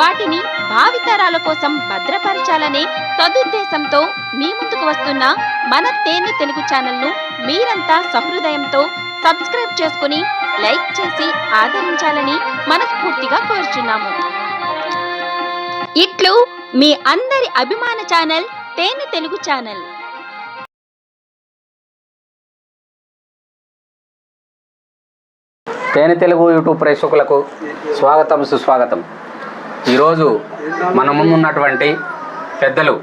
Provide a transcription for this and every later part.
వాటిని భావితరాల కోసం భద్రపరచాలనే సదుద్దేశంతో మీ ముందుకు వస్తున్న మన తేనె తెలుగు ఛానల్ను మీరంతా సహృదయంతో సబ్స్క్రైబ్ చేసుకుని లైక్ చేసి ఆదరించాలని మనస్ఫూర్తిగా కోరుచున్నాము. ఇట్లు మీ అందరి అభిమాన ఛానల్ తేనె తెలుగు ఛానల్. తేనె తెలుగు యూట్యూబ్ ప్రేక్షకులకు స్వాగతం సుస్వాగతం. ఈరోజు మన ముందున్నటువంటి పెద్దలు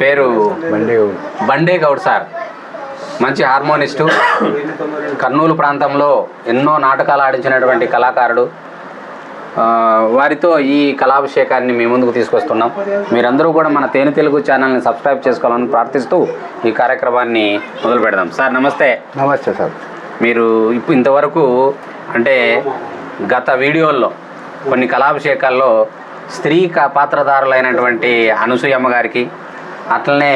పేరు బండే గౌడ్. సార్. మంచి హార్మోనిస్టు. కర్నూలు ప్రాంతంలో ఎన్నో నాటకాలు ఆడించినటువంటి కళాకారుడు. వారితో ఈ కళాభిషేకాన్ని మీ ముందుకు తీసుకొస్తున్నాం. మీరందరూ కూడా మన తేనె తెలుగు ఛానల్ని సబ్స్క్రైబ్ చేసుకోవాలని ప్రార్థిస్తూ ఈ కార్యక్రమాన్ని మొదలు పెడదాం. సార్ నమస్తే. నమస్తే సార్. మీరు ఇప్పుడు ఇంతవరకు అంటే గత వీడియోల్లో కొన్ని కళాభిషేకాల్లో స్త్రీ క- పాత్రధారులైనటువంటి అనసూయమ్మ గారికి అట్లనే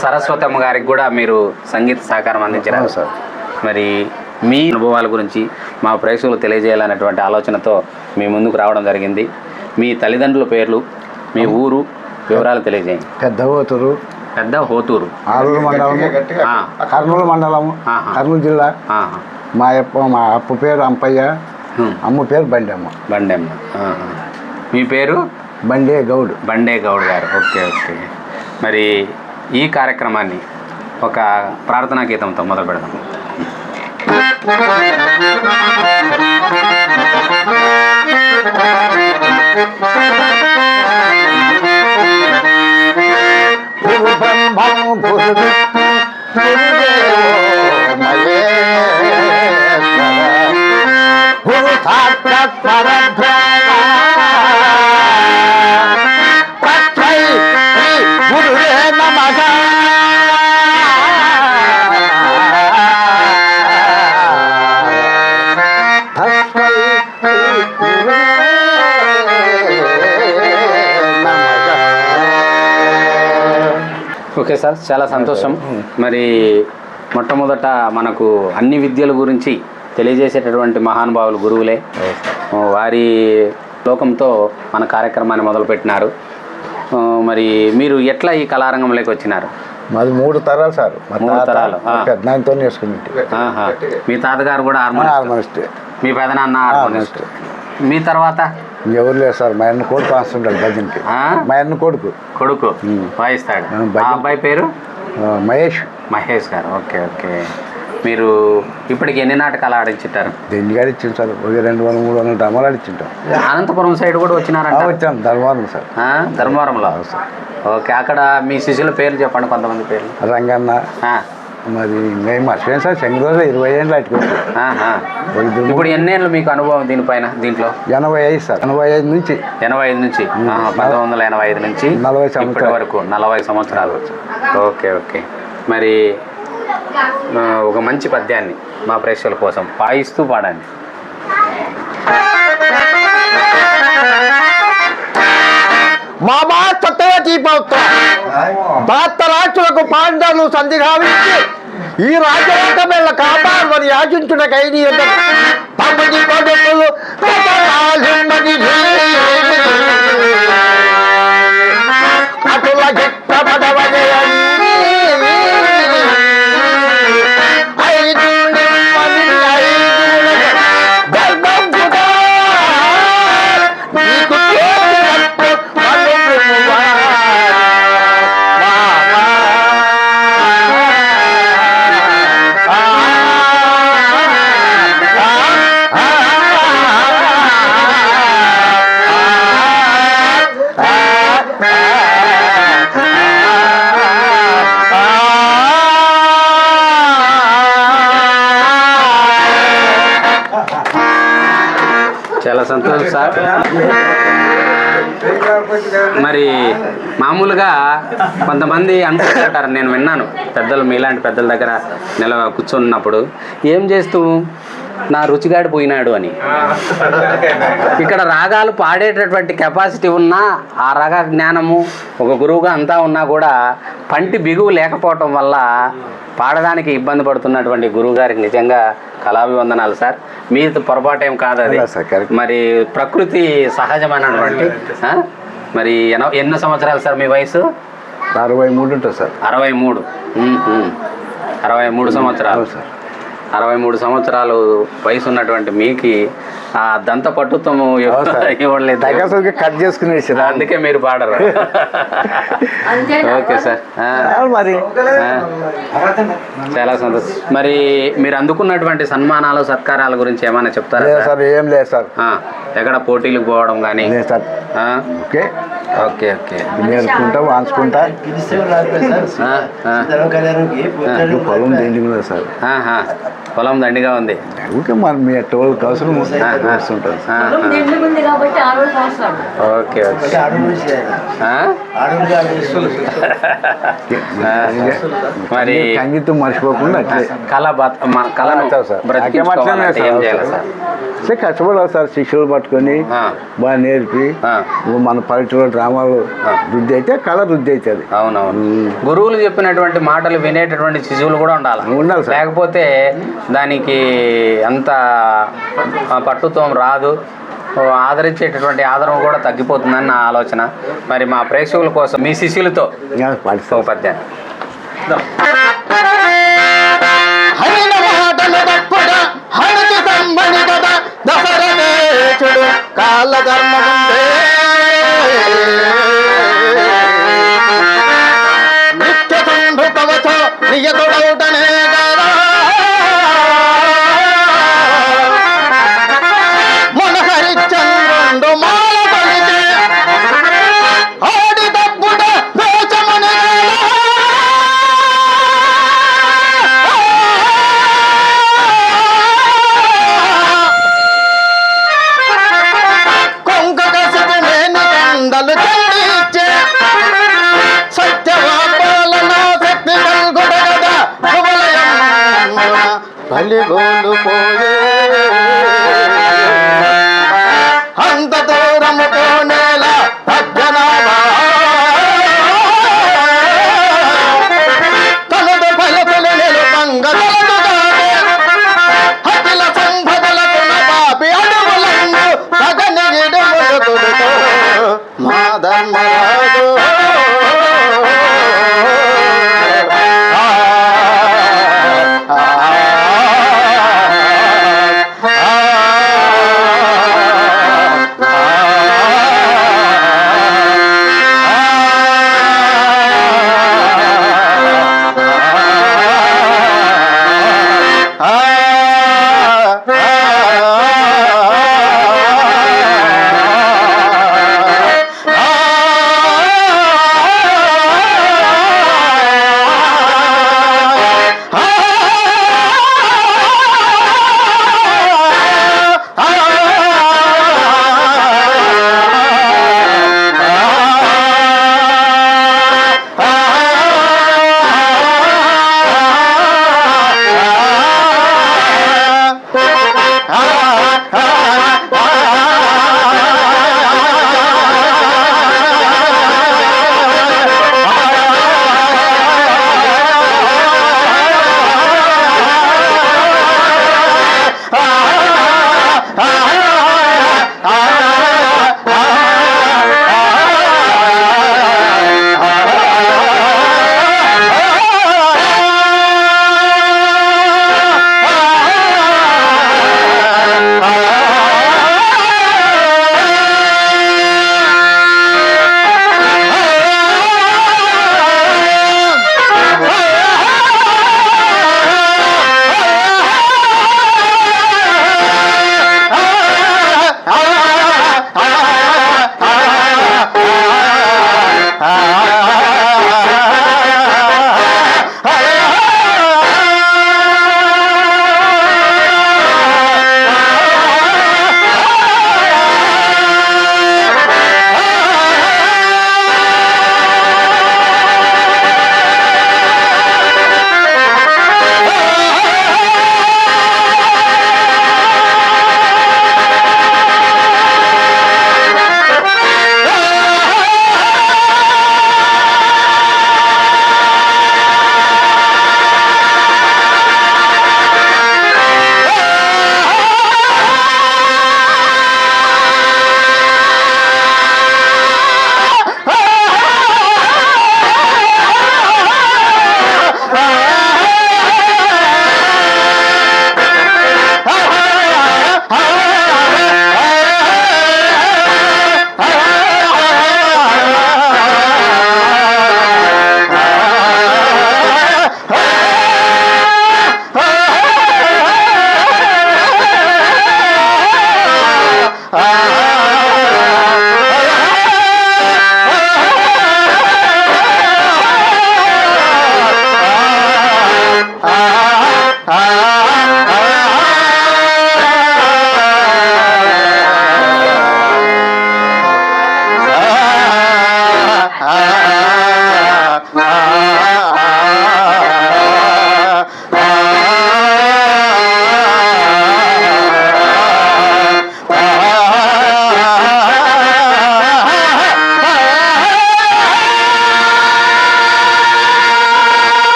సరస్వతమ్మ గారికి కూడా మీరు సంగీత సహకారం అందించారు సార్. మరి మీ అనుభవాల గురించి మా ప్రేక్షకులు తెలియజేయాలనేటువంటి ఆలోచనతో మీ ముందుకు రావడం జరిగింది మీ తల్లిదండ్రుల పేర్లు మీ ఊరు వివరాలు తెలియజేయండి పెద్ద ఓతూరు పెద్ద హోతూరు ఆరూరు మండలము ఆ, కర్నూలు మండలము ఆహా. కర్నూలు జిల్లా. మా అప్ప మా అప్పు పేరు అంపయ్య. అమ్మ పేరు బండమ్మ. బండెమ్మ. మీ పేరు? బండే గౌడ్. బండే గౌడ్ గారు. Okay okay. మరి ఈ కార్యక్రమాన్ని ఒక ప్రార్థనా గీతంతో మొదలు పెడదాం. గురు ఓకే సార్ చాలా సంతోషం. మరి మొట్టమొదట మనకు అన్ని విద్యల గురించి తెలియజేసేటటువంటి మహానుభావులు గురువులే. వారి లోకంతో మన కార్యక్రమాన్ని మొదలుపెట్టినారు. మరి మీరు ఎట్లా ఈ కళారంగంలోకి వచ్చినారు? మాది మూడు తరాలు సార్. మూడు తరాలు, ఆ. పెద్ద ఆయనతో నేర్చుకుని ఆహా. మీ తాతగారు కూడా హార్మోనిస్ట్ మీ పెదనాన్న హార్మోనిస్ట్ మీ తర్వాత? ఎవరు లేరు సార్. మా అన్న కొడుకు వస్తుంటాడు భజన్కి? మా అన్న కొడుకు. కొడుకు. వాయిస్తాడు. అబ్బాయి పేరు? మహేష్. మహేష్ గారు. Okay okay. మీరు ఇప్పటికి ఎన్ని నాటకాలు ఆడించుంటారు దెండి గారు సార్? ఒక రెండు వందల మూడు వందల డ్రామాలు ఆడిచ్చింటాం అనంతపురం సైడ్ కూడా వచ్చినారంట? వచ్చాం. ధర్మవరం సార్. ధర్మవరంలో? ఓకే అక్కడ మీ శిష్యుల పేర్లు చెప్పండి కొంతమంది పేర్లు. రంగన్న. మరి మేము మర్చిపోయాం సార్ చెంగరోజు ఇరవై ఏళ్ళు అట్టుకోవచ్చు ఆహా. ఇప్పుడు ఎన్నేళ్ళు మీకు అనుభవం దీనిపైన దీంట్లో? ఎనభై ఐదు సార్. ఎనభై ఐదు నుంచి. ఎనభై ఐదు నుంచి? పంతొమ్మిది వందల ఎనభై ఐదు నుంచి? నలభై సంవత్సరాలు. వరకు నలభై సంవత్సరాలు. Okay okay. మరి ఒక మంచి పద్యాన్ని మా ప్రేక్షకుల కోసం పాయిస్తూ పాడండి. మామా కొత్తగా దీపోత్సవం భారత రాష్ట్రులకు పాండవులు సంధి గావించి ఈ రాజ్యవర్గమేళ్ళ కాపాడమని యాచించుట కైని తమది కొడుకులు సార్. మరి మామూలుగా కొంతమంది అనుకుంటుంటారు నేను విన్నాను పెద్దలు మీలాంటి పెద్దల దగ్గర నిల కూర్చున్నప్పుడు. ఏం చేస్తూ? నా రుచిగాడి పోయినాడు అని. ఇక్కడ రాగాలు పాడేటటువంటి కెపాసిటీ ఉన్నా ఆ రాగ జ్ఞానము ఒక గురువుగా అంతా ఉన్నా కూడా పంటి బిగువు లేకపోవటం వల్ల పాడడానికి ఇబ్బంది పడుతున్నటువంటి గురువు గారికి నిజంగా కళాభివందనాలు సార్. మీ పొరపాటు ఏం కాదు అది. మరి ప్రకృతి సహజమైనటువంటి? మరి ఎన్నో ఎన్నో సంవత్సరాలు సార్ మీ వయసు? అరవై మూడు ఉంటుంది సార్. అరవై మూడు. అరవై మూడు సంవత్సరాలు. సార్. అరవై మూడు సంవత్సరాలు వయసు ఉన్నటువంటి మీకు ఆ దంత పట్టుత్వము. ఇవ్వలేదు కట్ చేసుకుని అందుకే మీరు పాడరు. Okay sir. ఆ, మరి. చాలా సంతోషం. మరి మీరు అందుకున్నటువంటి సన్మానాలు సత్కారాల గురించి ఏమైనా చెప్తారా సార్? ఏం లేదు సార్. ఎక్కడ పోటీలకు పోవడం కానీ లేదు సార్. ఓకే. Okay okay. వాంచుకుంటా. ఆ, ఆ. ఇటు పొలం తింటుకున్నారు సార్? ఆహా, పొలం దండిగా ఉంది. ఊరికే మన మీ టోల్ అవసరం వస్తుంటుంది ఓకే ఓకే. మరి సంగీతం మర్చిపోకుండా కళ బత మన అవుతావు సార్. ఏం చేయాలి సార్. సార్ సరే కష్టపడాలి సార్ శిష్యులు పట్టుకొని బాగా నేర్పి మన పల్లెటూరు డ్రామాలు వృద్ధి అయితే కళ వృద్ధి అవుతుంది అవునవును. గురువులు చెప్పినటువంటి మాటలు వినేటటువంటి శిశువులు కూడా ఉండాలి. ఉండాలి సార్. లేకపోతే దానికి అంత పట్టుత్వం రాదు. ఆదరించేటటువంటి ఆదరణ కూడా తగ్గిపోతుందని నా ఆలోచన. మరి మా ప్రేక్షకుల కోసం మీ శిష్యులతో పాటిస్తాం. దశరథేచుడు కాళ్ళ ధర్మముందే నిత్య సంభృతవచో నియతుడౌటనే. ভুল ভুল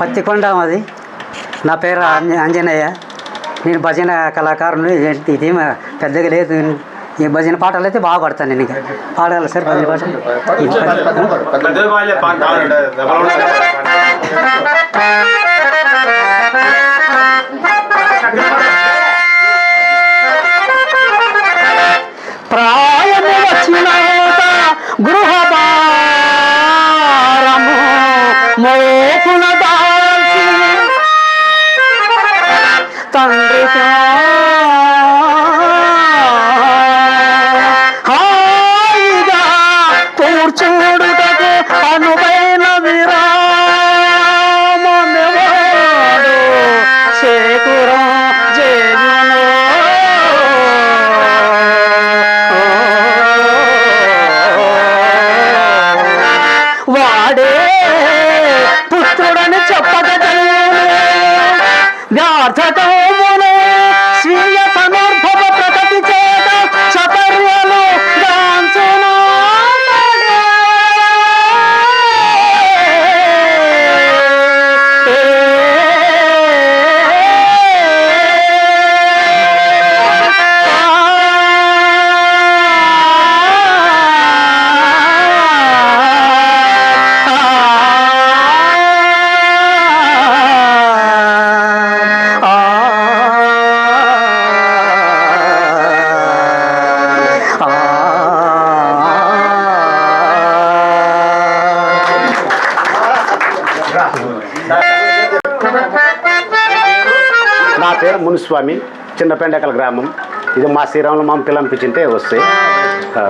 పత్తికొండ అది. నా పేరు అంజ- అంజనయ్య నేను భజన కళాకారుని ఇది- మా పెద్దగా లేదు. ఈ భజన పాటలు అయితే బాగా పడతాను నేను ఇక. పాడాలి సార్ భజన పాట? ఇది ప- ప్రాయము వచ్చినాక గృహ భారము Yeah. పేరు మునిస్వామి చిన్నపెండకల గ్రామం. ఇది మా శ్రీరాములు మా పిల్లంపించింటే వస్తాయి ఆ.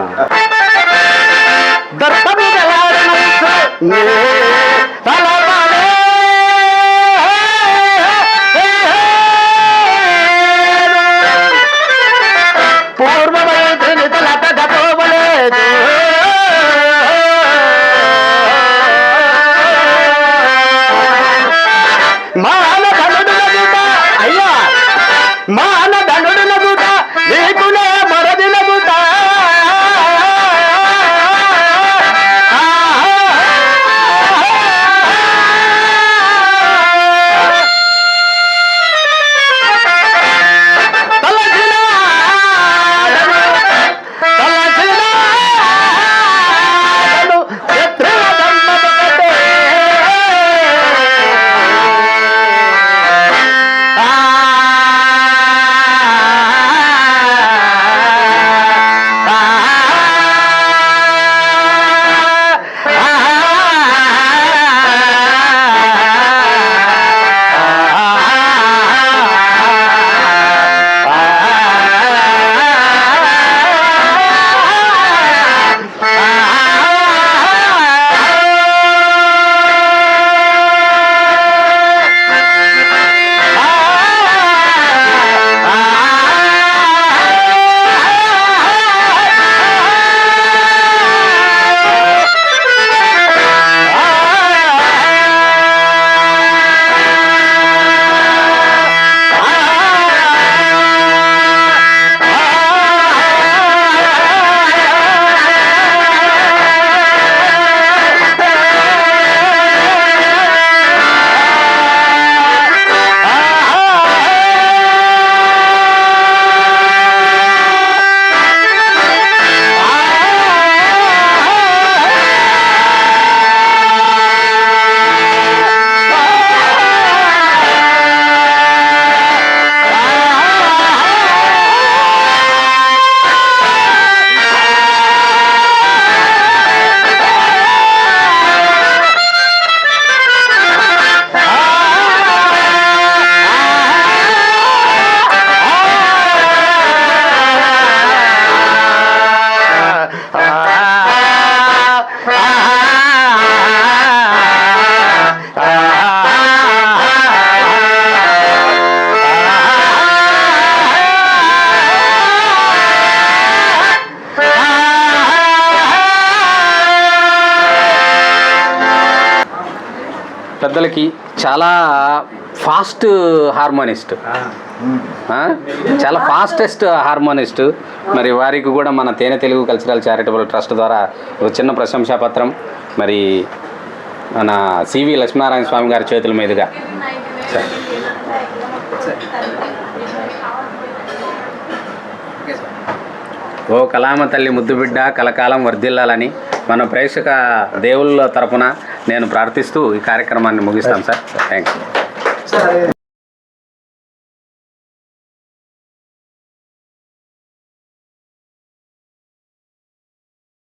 పెద్దలకి చాలా ఫాస్ట్ హార్మోనిస్ట్? చాలా ఫాస్టెస్ట్ హార్మోనిస్ట్. మరి వారికి కూడా మన తేనె తెలుగు కల్చరల్ చారిటబుల్ ట్రస్ట్ ద్వారా ఒక చిన్న ప్రశంసా పత్రం. మరి మన సివి లక్ష్మీనారాయణ స్వామి గారి చేతుల మీదుగా. ఓ కలామ తల్లి ముద్దు బిడ్డ కలకాలం వర్ధిల్లాలని. మన ప్రేక్షక దేవుళ్ళ తరపున నేను ప్రార్థిస్తూ ఈ కార్యక్రమాన్ని ముగిస్తాను సార్. Thank you